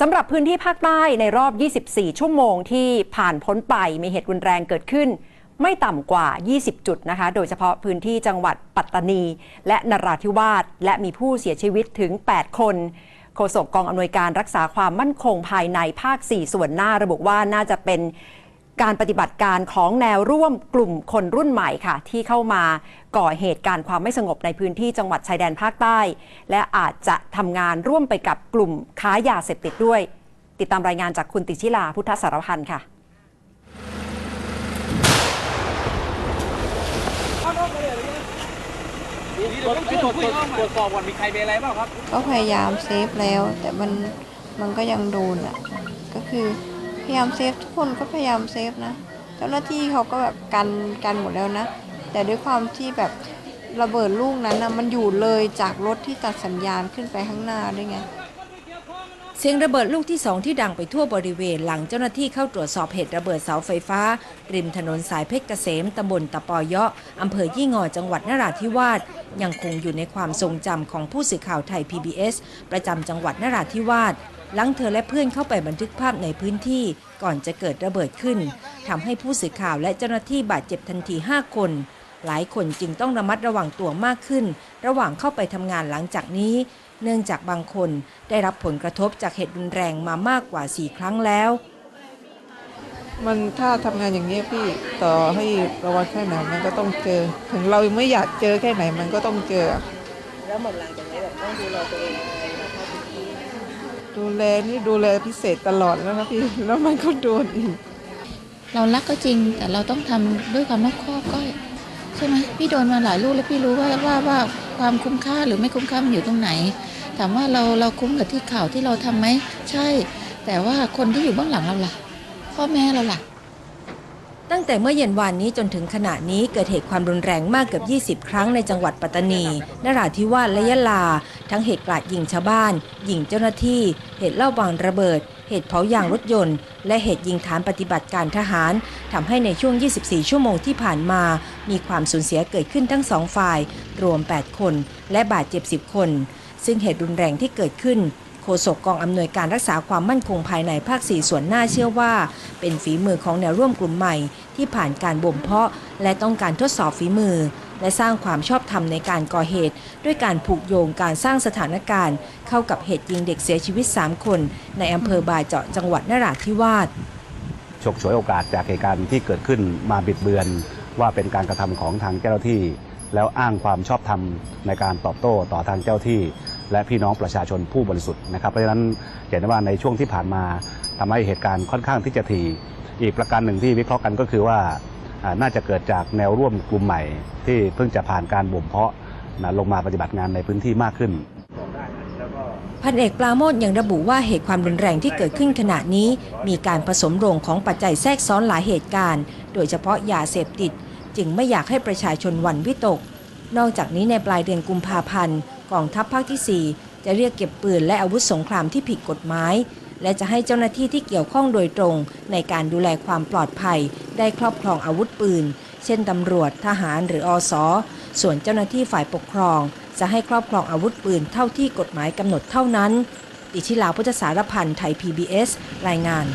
สำหรับพื้นที่ภาคใต้ในรอบ 24 ชั่วโมงที่ผ่านพ้นไปมีเหตุรุนแรงเกิดขึ้น ไม่ต่ำกว่า 20 จุดนะคะ โดยเฉพาะพื้นที่จังหวัดปัตตานี และนราธิวาสและมีผู้เสียชีวิตถึง 8 คนโฆษกกองอำนวยการรักษาความมั่นคงภายในภาค 4 ส่วนหน้าระบุว่าน่าจะเป็น การปฏิบัติการของแนวร่วมกลุ่มคนรุ่นใหม่ค่ะ ที่เข้ามาก่อเหตุการณ์ความไม่สงบในพื้นที่จังหวัดชายแดนภาคใต้ และอาจจะทำงานร่วมไปกับกลุ่มค้ายาเสพติดด้วย ติดตามรายงานจากคุณติชิลาพุทธสารพันธ์ค่ะตรวจสอบก่อนมีใครเป็นอะไรบ้างครับ ก็พยายามเซฟแล้ว แต่มันมันก็ยังโดนอะ ก็คือ พยายามเซฟทุกคนก็พยายามเซฟนะ เจ้าหน้าที่เขาก็แบบกันกันหมดแล้วนะ แต่ด้วยความที่แบบระเบิดลูกนั้นนะมันอยู่เลยจากรถที่ตัดสัญญาณขึ้นไปข้างหน้าด้วยไง เสียงระเบิดลูกที่สองที่ดังไปทั่วบริเวณหลังเจ้าหน้าที่เข้าตรวจสอบเหตุระเบิดเสาไฟฟ้า ริมถนนสายเพชรเกษมตำบลตะปอยเยาะอำเภอยี่งอจังหวัดนราธิวาสยังคงอยู่ในความทรงจำของผู้สื่อข่าวไทย PBS ประจำจังหวัดนราธิวาสหลังเธอและเพื่อนเข้าไปบันทึกภาพในพื้นที่ก่อนจะเกิดระเบิดขึ้นทำให้ผู้สื่อข่าวและเจ้าหน้าที่บาดเจ็บทันที 5 คน หลายคนจึงต้องระมัดระวังตัวมากขึ้น ระหว่างเข้าไปทำงานหลังจากนี้ เนื่องจากบางคนได้รับผลกระทบจากเหตุรุนแรงมามากกว่า 4 ครั้งแล้ว มันถ้าทำงานอย่างนี้ยพี่ต่อให้ระวังแค่ไหนมันก็ต้องเจอ ถึงเราไม่อยากเจอแค่ไหนมันก็ต้องเจอ แล้วหมดหลังจากนี้แบบต้องดูแลตัวเอง ดูแลนี่ดูแลพิเศษตลอดแล้วนะพี่แล้วมันก็โดนอีกเรารักก็จริงแต่เราต้องทำด้วยความรอบคอบก็ใช่ไหมพี่โดนมาหลายลูกแล้วพี่รู้ว่าว่าว่าความคุ้มค่าหรือไม่คุ้มค่ามันอยู่ตรงไหน ถามว่าเราเราคุ้มกับที่ข่าวที่เราทำไหมใช่ แต่ว่าคนที่อยู่เบื้องหลังเราล่ะ พ่อแม่เราล่ะ ตั้งแต่เมื่อเย็นวานนี้จนถึงขณะนี้เกิดเหตุความรุนแรงมากเกือบ 20 ครั้งในจังหวัดปัตตานี นราธิวาสและยะลา ทั้งเหตุกราดยิงชาวบ้าน ยิงเจ้าหน้าที่ เหตุเล่าบางระเบิด เหตุเผายางรถยนต์ และเหตุยิงฐานปฏิบัติการทหารทำให้ในช่วง 24 ชั่วโมงที่ผ่านมา มีความสูญเสียเกิดขึ้นทั้งสองฝ่าย รวม 8 คน และบาดเจ็บ 10 คน ซึ่งเหตุรุนแรงที่เกิดขึ้น ฆษกกองอำนวยการรักษาความมั่นคงภายในภาค 4 ส่วนหน้าเชื่อว่า เป็นฝีมือของแนวร่วมกลุ่มใหม่ ที่ผ่านการบ่มเพาะ และต้องการทดสอบฝีมือ และสร้างความชอบธรรมในการก่อเหตุ ด้วยการผูกโยงการสร้างสถานการณ์ เข้ากับเหตุยิงเด็กเสียชีวิต 3 คน ในอำเภอบาเจาะจังหวัดนราธิวาสฉกฉวยโอกาสจากเหตุการณ์ที่เกิดขึ้นมาบิดเบือน ว่าเป็นการกระทำของทางเจ้าหน้าที่ แล้วอ้างความชอบธรรมในการตอบโต้ต่อทางเจ้าที่ และพี่น้องประชาชนผู้บริสุทธิ์นะครับเพราะฉะนั้นเห็นได้ว่าในช่วงที่ผ่านมาทำให้เหตุการณ์ค่อนข้างที่จะทีอีกประการหนึ่งที่วิเคราะห์กันก็คือว่าอ่าน่าจะเกิดจากแนวร่วมกลุ่มใหม่ ที่เพิ่งจะผ่านการบ่มเพาะนะลงมาปฏิบัติงานในพื้นที่มากขึ้นพันเอกปราโมทยังระบุว่าเหตุความรุนแรงที่เกิดขึ้นขณะนี้ มีการผสมโรงของปัจจัยแทรกซ้อนหลายเหตุการณ์ โดยเฉพาะยาเสพติด จึงไม่อยากให้ประชาชนหวั่นวิตก นอกจากนี้ในปลายเดือนกุมภาพันธ์ กองทัพภาคที่ 4 จะเรียกเก็บปืนและอาวุธสงครามที่ผิดกฎหมาย และจะให้เจ้าหน้าที่ที่เกี่ยวข้องโดยตรง ในการดูแลความปลอดภัย ได้ครอบครองอาวุธปืน เช่นตำรวจ ทหารหรืออสส่วนเจ้าหน้าที่ฝ่ายปกครอง จะให้ครอบครองอาวุธปืนเท่าที่กฎหมายกำหนดเท่านั้นติชิลาพุทธสารพันธ์ไทย PBS รายงาน